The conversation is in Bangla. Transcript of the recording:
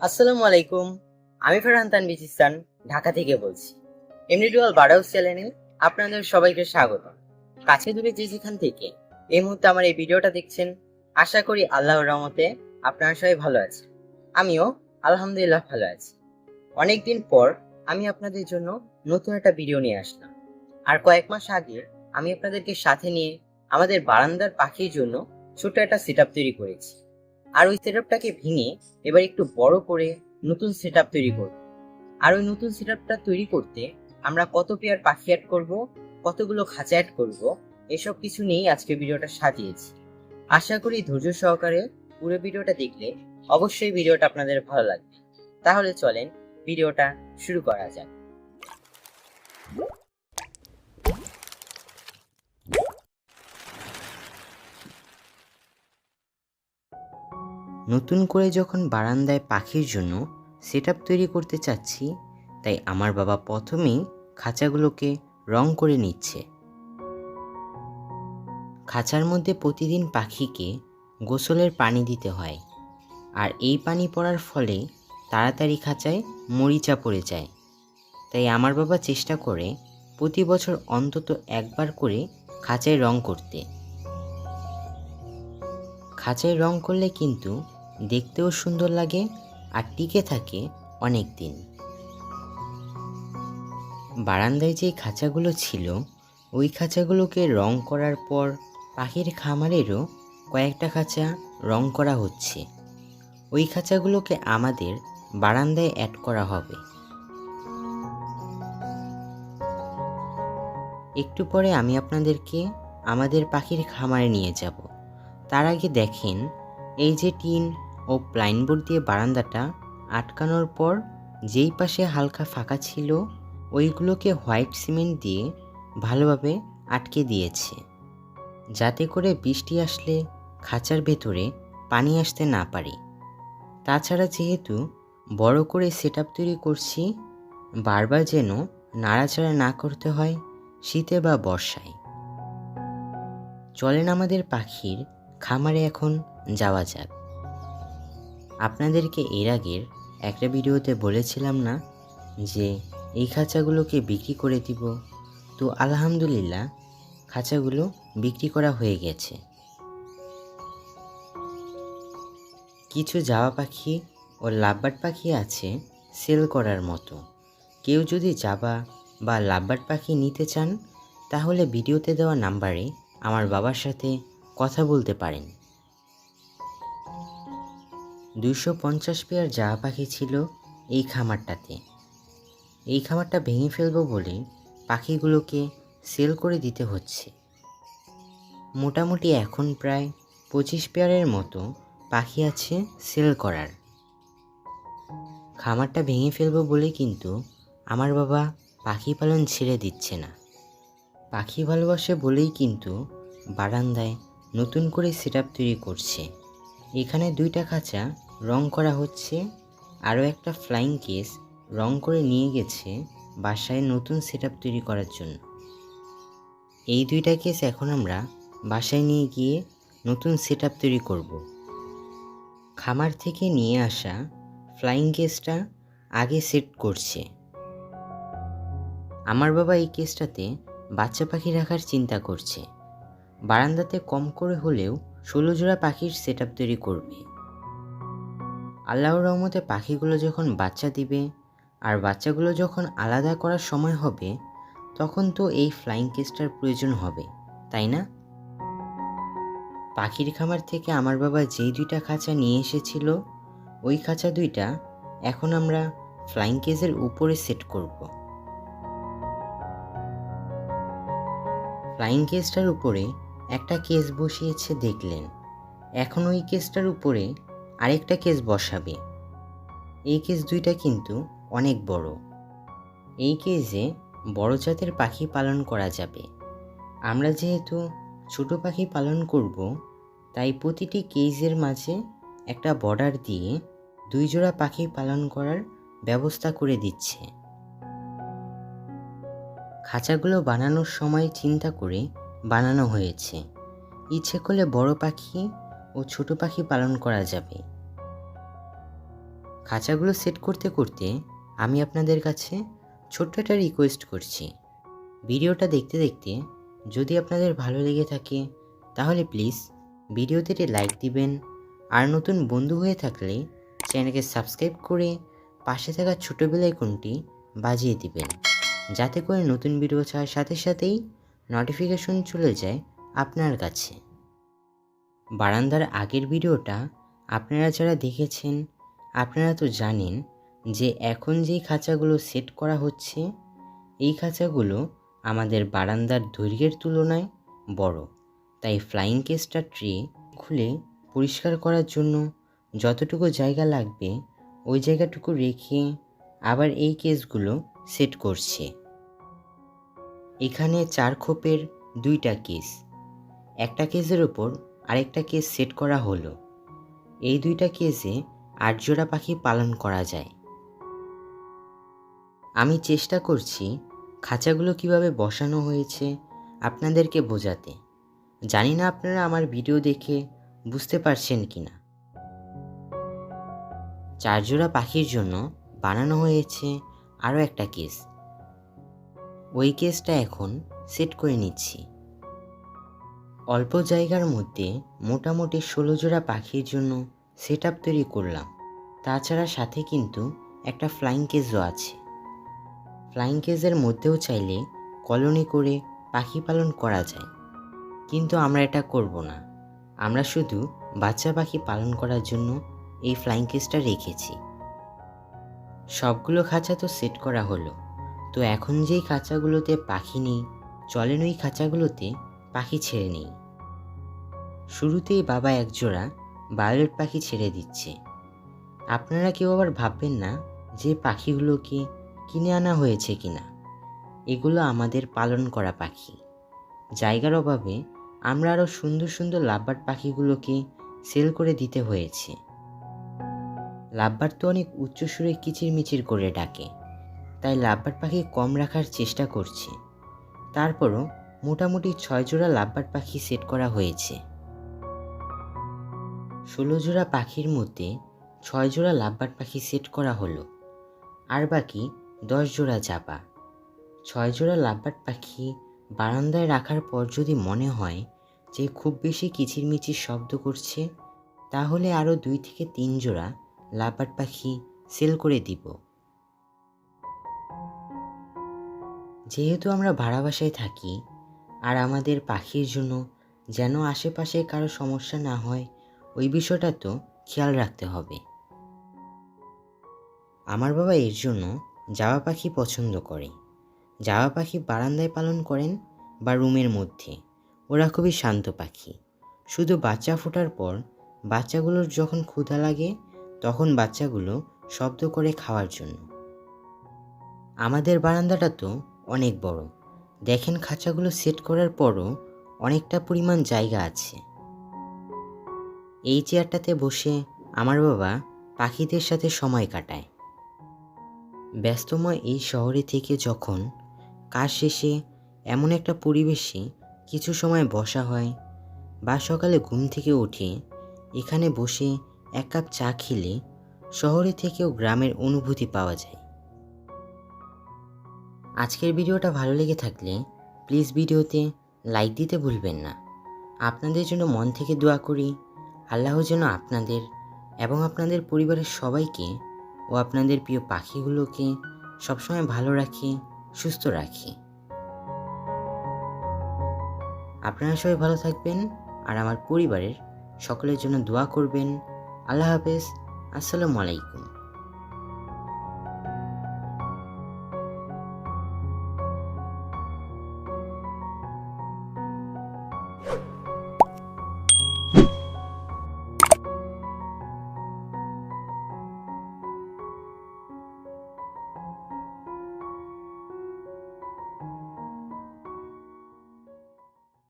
আসসালামু আলাইকুম। আমি ফেরহান তানবিজ ঢাকা থেকে বলছি। এমনি ডুয়াল বারাউস চ্যানেলে আপনাদের সবাইকে স্বাগত। কাছে দূরে যে যেখান থেকে এই মুহূর্তে আমার এই ভিডিওটা দেখছেন, আশা করি আল্লাহর রহমতে আপনারা সবাই ভালো আছেন। আমিও আলহামদুলিল্লাহ ভালো আছি। অনেকদিন পর আমি আপনাদের জন্য নতুন একটা ভিডিও নিয়ে আসলাম। আর কয়েক মাস আগে আমি আপনাদেরকে সাথে নিয়ে আমাদের বারান্দার পাখির জন্য ছোট্ট একটা সেট তৈরি করেছি। আর ওই সেট ভেঙে এবার একটু বড় করে নতুন সেট তৈরি করব। আর ওই নতুন সেট তৈরি করতে আমরা কত পেয়ার পাখি অ্যাড করব, কতগুলো খাঁচা অ্যাড করব, এসব কিছু নিয়েই আজকে ভিডিওটা সাজিয়েছি। আশা করি ধৈর্য সহকারে পুরো ভিডিওটা দেখলে অবশ্যই ভিডিওটা আপনাদের ভালো লাগবে। তাহলে চলেন ভিডিওটা শুরু করা যাক। নতুন করে যখন বারান্দায় পাখির জন্য সেট তৈরি করতে চাচ্ছি, তাই আমার বাবা প্রথমেই খাঁচাগুলোকে রং করে নিচ্ছে। খাঁচার মধ্যে প্রতিদিন পাখিকে গোসলের পানি দিতে হয় আর এই পানি পড়ার ফলে তাড়াতাড়ি খাঁচায় মরিচা পড়ে যায়। তাই আমার বাবা চেষ্টা করে প্রতি বছর অন্তত একবার করে খাঁচায় রং করতে। খাঁচায় রং করলে কিন্তু দেখতেও সুন্দর লাগে আর টিকে থাকে অনেক দিন বারান্দায় যে খাঁচাগুলো ছিল, ওই খাঁচাগুলোকে রং করার পর পাখির খামারেরও কয়েকটা খাঁচা রং করা হচ্ছে। ওই খাঁচাগুলোকে আমাদের বারান্দায় অ্যাড করা হবে। একটু পরে আমি আপনাদেরকে আমাদের পাখির খামারে নিয়ে যাব। তার আগে দেখেন, এই যে টিন ও প্লাইনবোর্ড দিয়ে বারান্দাটা আটকানোর পর যেই পাশে হালকা ফাঁকা ছিল, ওইগুলোকে হোয়াইট সিমেন্ট দিয়ে ভালোভাবে আটকে দিয়েছে। যাতে করে বৃষ্টি আসলে খাঁচার ভেতরে পানি আসতে না পারে। তাছাড়া যেহেতু বড় করে সেট তৈরি করছি, বারবার যেন নাড়াচাড়া না করতে হয় শীতে বা বর্ষায়। চলেন আমাদের পাখির খামারে এখন যাওয়া যাক। আপনাদেরকে এর আগের একটা ভিডিওতে বলেছিলাম না যে এই খাঁচাগুলোকে বিক্রি করে দিব? তো আলহামদুলিল্লাহ, খাঁচাগুলো বিক্রি করা হয়ে গেছে। কিছু জাবা পাখি ও লাভবার্ড পাখি আছে সেল করার মতো। কেউ যদি জাবা বা লাভবার্ড পাখি নিতে চান, তাহলে ভিডিওতে দেওয়া নাম্বারে আমার বাবার সাথে কথা বলতে পারেন। দুশো পঞ্চাশ পেয়ার জাহা পাখি ছিল এই খামারটাতে। এই খামারটা ভেঙে ফেলব বলে পাখিগুলোকে সেল করে দিতে হচ্ছে। মোটামুটি এখন প্রায় পঁচিশ পেয়ারের মতো পাখি আছে সেল করার। খামারটা ভেঙে ফেলব বলে কিন্তু আমার বাবা পাখি পালন ছেড়ে দিচ্ছে না। পাখি ভালোবাসে বলেই কিন্তু বারান্দায় নতুন করে সেট তৈরি করছে। এখানে দুইটা খাঁচা রং করা হচ্ছে, আরও একটা ফ্লাইং কেস রং করে নিয়ে গেছে বাসায় নতুন সেট তৈরি করার জন্য। এই দুইটা কেস এখন আমরা বাসায় নিয়ে গিয়ে নতুন সেট তৈরি করব। খামার থেকে নিয়ে আসা ফ্লাইং কেসটা আগে সেট করছে। আমার বাবা এই কেসটাতে বাচ্চা পাখি রাখার চিন্তা করছে। বারান্দাতে কম করে হলেও ষোলো জোড়া পাখির সেট তৈরি করবে। আল্লাহর রহমতে পাখিগুলো যখন বাচ্চা দিবে আর বাচ্চাগুলো যখন আলাদা করার সময় হবে, তখন তো এই ফ্লাইং কেসটার প্রয়োজন হবে, তাই না? পাখির খামার থেকে আমার বাবা যেই দুইটা খাঁচা নিয়ে এসেছিল, ওই খাঁচা দুইটা এখন আমরা ফ্লাইং কেসের উপরে সেট করব। ফ্লাইং কেসটার উপরে একটা কেস বসিয়েছে দেখলেন। এখন ওই কেসটার উপরে আরেকটা কেস বসাবে। এই কেস দুইটা কিন্তু অনেক বড়। এই কেসে বড় জাতের পাখি পালন করা যাবে। আমরা যেহেতু ছোট পাখি পালন করব, তাই প্রতিটি কেজের মাঝে একটা বর্ডার দিয়ে দুই জোড়া পাখি পালন করার ব্যবস্থা করে দিচ্ছে। খাঁচাগুলো বানানোর সময় চিন্তা করে বানানো হয়েছে। ইচ্ছে করলে বড় পাখি ও ছোট পাখি পালন করা যাবে। খাঁচাগুলো সেট করতে করতে আমি আপনাদের কাছে ছোট্ট একটা রিকোয়েস্ট করছি। ভিডিওটা দেখতে দেখতে যদি আপনাদের ভালো লেগে থাকে, তাহলে প্লিজ ভিডিওতে লাইক দিবেন। আর নতুন বন্ধু হয়ে থাকলে চ্যানেলকে সাবস্ক্রাইব করে পাশে থাকা ছোটো বেলাইকনটি বাজিয়ে দিবেন। যাতে করে নতুন ভিডিও ছাড়ার সাথে সাথেই নোটিফিকেশন চলে যায় আপনার কাছে। বারান্দার আগের ভিডিওটা আপনারা যারা দেখেছেন, আপনারা তো জানেন যে এখন যেই খাঁচাগুলো সেট করা হচ্ছে, এই খাঁচাগুলো আমাদের বারান্দার দৈর্ঘ্যের তুলনায় বড়। তাই ফ্লাইং কেসটা ট্রে খুলে পরিষ্কার করার জন্য যতটুকু জায়গা লাগবে, ওই জায়গাটুকু রেখে আবার এই কেসগুলো সেট করছে। এখানে চার খোপের দুইটা কেস। একটা কেসের ওপর আরেকটা কেস সেট করা হলো। এই দুইটা কেসে আট জোড়া পাখি পালন করা যায়। আমি চেষ্টা করছি খাঁচাগুলো কীভাবে বসানো হয়েছে আপনাদেরকে বোঝাতে। জানি না আপনারা আমার ভিডিও দেখে বুঝতে পারছেন কি না চার জোড়া পাখির জন্য বানানো হয়েছে আরও একটা কেস। ওই কেসটা এখন সেট করে নিচ্ছি। অল্প জায়গার মধ্যে মোটামুটি ষোলো জোড়া পাখির জন্য সেট আপ তৈরি করলাম। তাছাড়া সাথে কিন্তু একটা ফ্লাইং কেজও আছে। ফ্লাইং কেজের মধ্যেও চাইলে কলোনি করে পাখি পালন করা যায়। কিন্তু আমরা এটা করব না। আমরা শুধু বাচ্চা পাখি পালন করার জন্য এই ফ্লাইং কেসটা রেখেছি। সবগুলো খাঁচা তো সেট করা হলো। তো এখন যেই খাঁচাগুলোতে পাখি নেই, চলেন ওই খাঁচাগুলোতে পাখি ছেড়ে নেই। শুরুতেই বাবা একজোড়া বায়োলেট পাখি ছেড়ে দিচ্ছে। আপনারা কেউ আবার ভাববেন না যে পাখিগুলোকে কিনে আনা হয়েছে কিনা। এগুলো আমাদের পালন করা পাখি। জায়গার অভাবে আমরা আরও সুন্দর সুন্দর লাভবার্ড পাখিগুলোকে সেল করে দিতে হয়েছে। লাভবার্ড তো অনেক উচ্চ সুরে কিচিরমিচির করে ডাকে। তাই লাভবার্ড পাখি কম রাখার চেষ্টা করছি। তারপরও মোটামুটি ছয় জোড়া লাভবার্ড পাখি সেট করা হয়েছে। ষোলো জোড়া পাখির মধ্যে ছয় জোড়া লাভবার্ড পাখি সেট করা হলো। আর বাকি দশ জোড়া চাপা। ছয় জোড়া লাভবার্ড পাখি বারান্দায় রাখার পর যদি মনে হয় যে খুব বেশি কিচিরমিচির শব্দ করছে, তাহলে আরও দুই থেকে তিন জোড়া লাভবার্ড পাখি সেল করে দিব। যেহেতু আমরা ভাড়া বাসায় থাকি, আর আমাদের পাখির জন্য যেন আশেপাশে কারও সমস্যা না হয়, ওই বিষয়টা তো খেয়াল রাখতে হবে। আমার বাবা এর জন্য জাবা পাখি পছন্দ করে। জাবা পাখি বারান্দায় পালন করেন বা রুমের মধ্যে। ওরা খুবই শান্ত পাখি। শুধু বাচ্চা ফোটার পর বাচ্চাগুলোর যখন ক্ষুধা লাগে, তখন বাচ্চাগুলো শব্দ করে খাওয়ার জন্য। আমাদের বারান্দাটা তো অনেক বড়। দেখেন খাঁচাগুলো সেট করার পরও অনেকটা পরিমাণ জায়গা আছে। এই চেয়ারটাতে বসে আমার বাবা পাখিদের সাথে সময় কাটায়। ব্যস্তময় এই শহরে থেকে যখন কাজ শেষে এমন একটা পরিবেশে কিছু সময় বসা হয় বা সকালে ঘুম থেকে উঠে এখানে বসে এক কাপ চা খেলে শহরে থেকেও গ্রামের অনুভূতি পাওয়া যায়। আজকের ভিডিওটা ভালো লেগে থাকলে প্লিজ ভিডিওতে লাইক দিতে ভুলবেন না। আপনাদের জন্য মন থেকে দোয়া করি। আল্লাহ যেন আপনাদের এবং আপনাদের পরিবারের সবাইকে ও আপনাদের প্রিয় পাখিগুলোকে সবসময় ভালো রাখে, সুস্থ রাখে। আপনারা সবাই ভালো থাকবেন আর আমার পরিবারের সকলের জন্য দোয়া করবেন। আল্লাহ হাফেজ। আসসালামু আলাইকুম। you